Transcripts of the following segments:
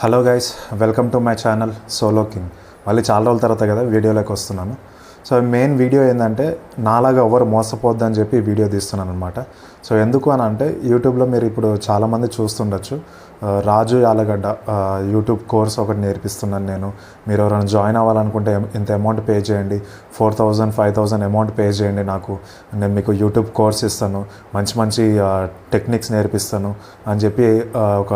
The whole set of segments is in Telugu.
Hello guys welcome to my channel solo king. మళ్ళీ చాలా రోజుల తర్వాత కదా వీడియోలోకి వస్తున్నాను. సో మెయిన్ వీడియో ఏంటంటే నాలాగా ఎవరు మోసపోద్దని చెప్పి వీడియో తీస్తున్నాను అనమాట సో ఎందుకు అని అంటే యూట్యూబ్లో మీరు ఇప్పుడు చాలామంది చూస్తుండొచ్చు. రాజు యాలగడ్డ యూట్యూబ్ కోర్స్ ఒకటి నేర్పిస్తున్నాను నేను. మీరు ఎవరైనా జాయిన్ అవ్వాలనుకుంటే ఇంత అమౌంట్ పే చేయండి. Four thousand five thousand amount pay చేయండి నాకు. నేను మీకు యూట్యూబ్ కోర్స్ ఇస్తాను. మంచి మంచి టెక్నిక్స్ నేర్పిస్తాను అని చెప్పి ఒక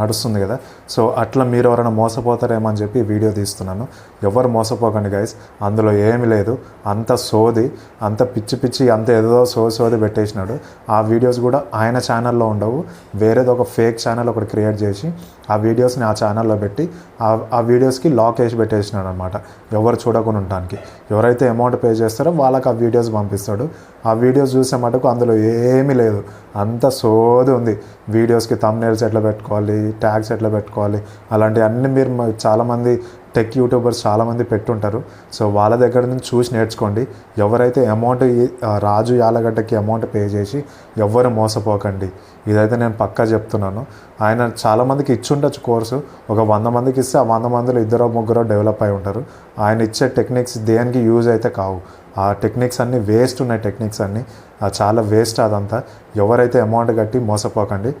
నడుస్తుంది కదా. సో అట్లా మీరు ఎవరైనా మోసపోతారేమో అని చెప్పి వీడియో తీస్తున్నాను. ఎవరు మోసపోకండి గైస్. అందులో ఏమీ లేదు. అంత సోది అంత పిచ్చి పిచ్చి అంత ఏదో సో సోది పెట్టేసినాడు. ఆ వీడియోస్ కూడా ఆయన ఛానల్లో ఉండవు. వేరేది ఒక ఫేక్ ఛానల్ ఒకటి క్రియేట్ చేసి ఆ వీడియోస్ని ఆ ఛానల్లో పెట్టి ఆ ఆ వీడియోస్కి లాక్ వేసి పెట్టేసినాడు అనమాట ఎవరు చూడకుండా ఉండటానికి. ఎవరైతే అమౌంట్ పే చేస్తారో వాళ్ళకి ఆ వీడియోస్ పంపిస్తాడు. ఆ వీడియోస్ చూసే మటుకు అందులో ఏమీ లేదు. అంత సోది ఉంది. వీడియోస్కి తమ్నేల్స్ ఎట్లా పెట్టుకోవాలి ట్యాగ్స్ ఎట్లా పెట్టుకోవాలి అలాంటివి అన్నీ మీరు చాలామంది టెక్ యూట్యూబర్స్ చాలామంది పెట్టుంటారు. సో వాళ్ళ దగ్గర నుంచి చూసి నేర్చుకోండి. ఎవరైతే అమౌంట్ రాజు యాలగడ్డకి అమౌంట్ పే చేసి ఎవ్వరు మోసపోకండి. ఇదైతే నేను పక్కా చెప్తున్నాను. ఆయన చాలామందికి ఇచ్చుండొచ్చు కోర్సు. ఒక వంద మందికి ఇస్తే ఆ వంద మందిలో ఇద్దరో ముగ్గురో డెవలప్ అయి ఉంటారు. ఆయన ఇచ్చే టెక్నిక్స్ దేనికి యూజ్ అయితే కావు. ఆ టెక్నిక్స్ అన్నీ వేస్ట్ ఉన్నాయి టెక్నిక్స్ అన్నీ. చాలా వేస్ట్ అదంతా. ఎవరైతే అమౌంట్ కట్టి మోసపోకండి.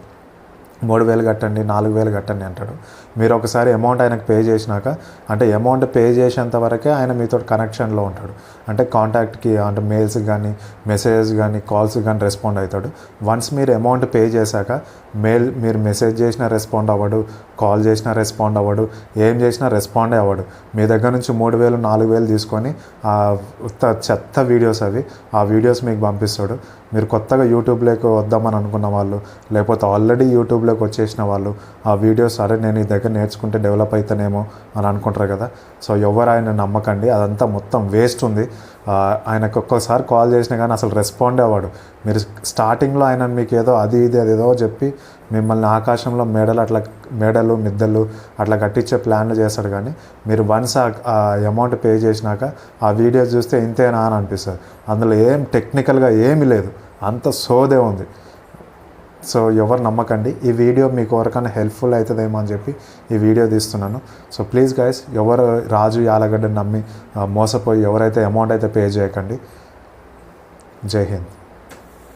మూడు వేలు కట్టండి నాలుగు వేలు కట్టండి అంటాడు. మీరు ఒకసారి అమౌంట్ ఆయనకు పే చేసినాక అంటే అమౌంట్ పే చేసేంత వరకే ఆయన మీతో కనెక్షన్లో ఉంటాడు. అంటే కాంటాక్ట్కి అంటే మెయిల్స్ కానీ మెసేజెస్ కానీ కాల్స్ కానీ రెస్పాండ్ అవుతాడు. వన్స్ మీరు అమౌంట్ పే చేశాక మెయిల్ మీరు మెసేజ్ చేసినా రెస్పాండ్ అవ్వడు కాల్ చేసినా రెస్పాండ్ అవ్వడు ఏం చేసినా రెస్పాండే అవ్వడు. మీ దగ్గర నుంచి మూడు వేలు నాలుగు వేలు తీసుకొని చెత్త వీడియోస్ అవి ఆ వీడియోస్ మీకు పంపిస్తాడు. మీరు కొత్తగా యూట్యూబ్లోకి వద్దామని అనుకున్న వాళ్ళు లేకపోతే ఆల్రెడీ యూట్యూబ్లోకి వచ్చేసిన వాళ్ళు ఆ వీడియోస్ సరే నేను ఈ దగ్గర నేర్చుకుంటే డెవలప్ అవుతానేమో అని అనుకుంటారు కదా. సో ఎవరు ఆయన నమ్మకండి అదంతా మొత్తం వేస్ట్ ఉంది. ఆయనకు ఒక్కోసారి కాల్ చేసినా కానీ అసలు రెస్పాండ్ అవ్వడు మీరు స్టార్టింగ్లో ఆయన మీకు ఏదో అది ఇది అది ఏదో చెప్పి మిమ్మల్ని ఆకాశంలో మెడలు అట్లా మేడలు మిద్దలు అట్లా కట్టించే ప్లాన్లు చేస్తాడు కానీ మీరు వన్స్ ఆ అమౌంట్ పే చేసినాక ఆ వీడియోస్ చూస్తే ఇంతేనా అని అనిపిస్తుంది. అందులో ఏం టెక్నికల్గా ఏమీ లేదు. అంత సోదే ఉంది. సో ఎవరు నమ్మకండి ఈ వీడియో మీకు ఎవరికైనా హెల్ప్ఫుల్ అవుతుందేమో అని చెప్పి ఈ వీడియో తీస్తున్నాను. సో ప్లీజ్ గైస్ ఎవరు రాజు యాలగడ్డని నమ్మి మోసపోయి ఎవరైతే అమౌంట్ అయితే పే చేయకండి. జై హింద్.